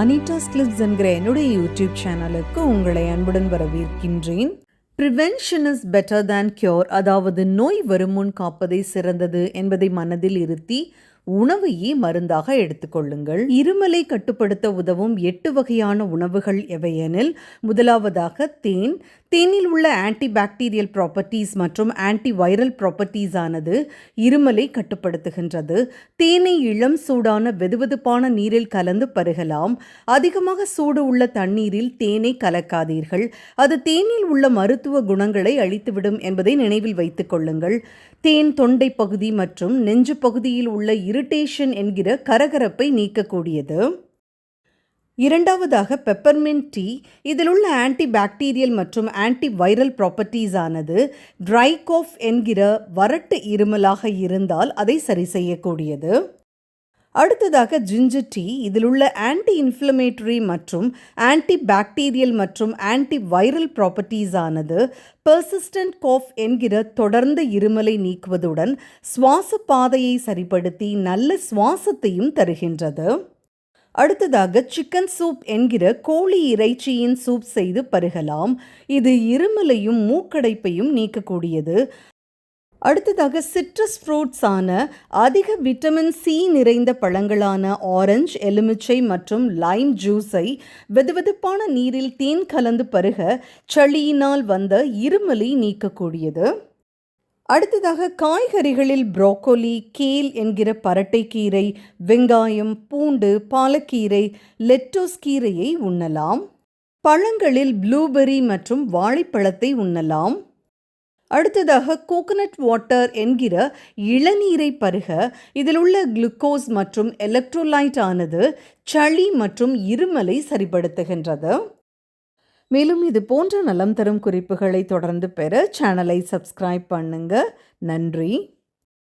Anita's clips என்கிற என்னுடைய YouTube சேனலுக்கு உங்களை அன்புடன் வரவேற்கின்றேன். Prevention is better than cure அதாவது நோய் வருமுன் காப்பதே சிறந்தது என்பதை மனதில் இருத்தி உணவையே மருந்தாக எடுத்துக்கொள்ளுங்கள் இருமலை கட்டுப்படுத்த உதவும் எட்டு வகையான உணவுகள் எவையெனில்? முதலாவதாக தேன் தேனில் உள்ள ஆன்டி பாக்டீரியல் ப்ராப்பர்ட்டிஸ் மற்றும் ஆன்டி வைரல் ப்ராப்பர்ட்டிஸ் ஆனது இருமலை கட்டுப்படுத்துகின்றது. தேனை இளம் சூடான வெதுவெதுப்பான நீரில் கலந்து பருகலாம். அதிகமாக சூடு உள்ள தண்ணீரில் தேனை கலக்காதீர்கள். அது தேனில் உள்ள மருத்துவ குணங்களை அழித்துவிடும் என்பதை நினைவில் வைத்துக் கொள்ளுங்கள். தேன் தொண்டை பகுதி மற்றும் நெஞ்சு பகுதியில் உள்ள இரிட்டேஷன் என்கிற கரகரப்பை நீக்கக்கூடியது. இரண்டாவதாக பெப்பர்மின்ட் டீ. இதில் உள்ள ஆன்டி பாக்டீரியல் மற்றும் ஆன்டி வைரல் ப்ராப்பர்ட்டிஸ் ஆனது ட்ரை கோஃப் என்கிற வறட்டு இருமலாக இருந்தால் அதை சரி செய்யக்கூடியது. அடுத்ததாக ஜிஞ்சர் டீ. இதில் உள்ள ஆன்டி இன்ஃப்ளமேட்டரி மற்றும் ஆன்டி பாக்டீரியல் மற்றும் ஆன்டி வைரல் ப்ராப்பர்ட்டிஸ் ஆனது பெர்சிஸ்டன்ட் கோஃப் என்கிற தொடர்ந்த இருமலை நீக்குவதுடன் சுவாச பாதையை சரிப்படுத்தி நல்ல சுவாசத்தையும் தருகின்றது. அடுத்ததாக சிக்கன் சூப் என்கிற கோழி இறைச்சியின் சூப் செய்து பருகலாம். இது இருமலையும் மூக்கடைப்பையும் நீக்கக்கூடியது. அடுத்ததாக சிட்ரஸ் ஃப்ரூட்ஸ் ஆன அதிக விட்டமின் சி நிறைந்த பழங்களான ஆரஞ்சு எலுமிச்சை மற்றும் லைம் ஜூஸை வெதுவெதுப்பான நீரில் தேன் கலந்து பருக சளியினால் வந்த இருமலை நீக்கக்கூடியது. அடுத்ததாக காய்கறிகளில் ப்ரோக்கோலி கேல் என்கிற பரட்டைக்கீரை வெங்காயம் பூண்டு பாலக்கீரை லெட்டோஸ் கீரையை உண்ணலாம். பழங்களில் ப்ளூபெர்ரி மற்றும் வாழைப்பழத்தை உண்ணலாம். அடுத்ததாக கோகனட் வாட்டர் என்கிற இளநீரை பருக இதில் உள்ள குளுக்கோஸ் மற்றும் எலக்ட்ரோலைட் ஆனது சளி மற்றும் இருமலை சரிப்படுத்துகின்றது. மேலும் இது போன்ற நலம் தரும் குறிப்புகளை தொடர்ந்து பெற சேனலை சப்ஸ்கிரைப் பண்ணுங்கள் நன்றி.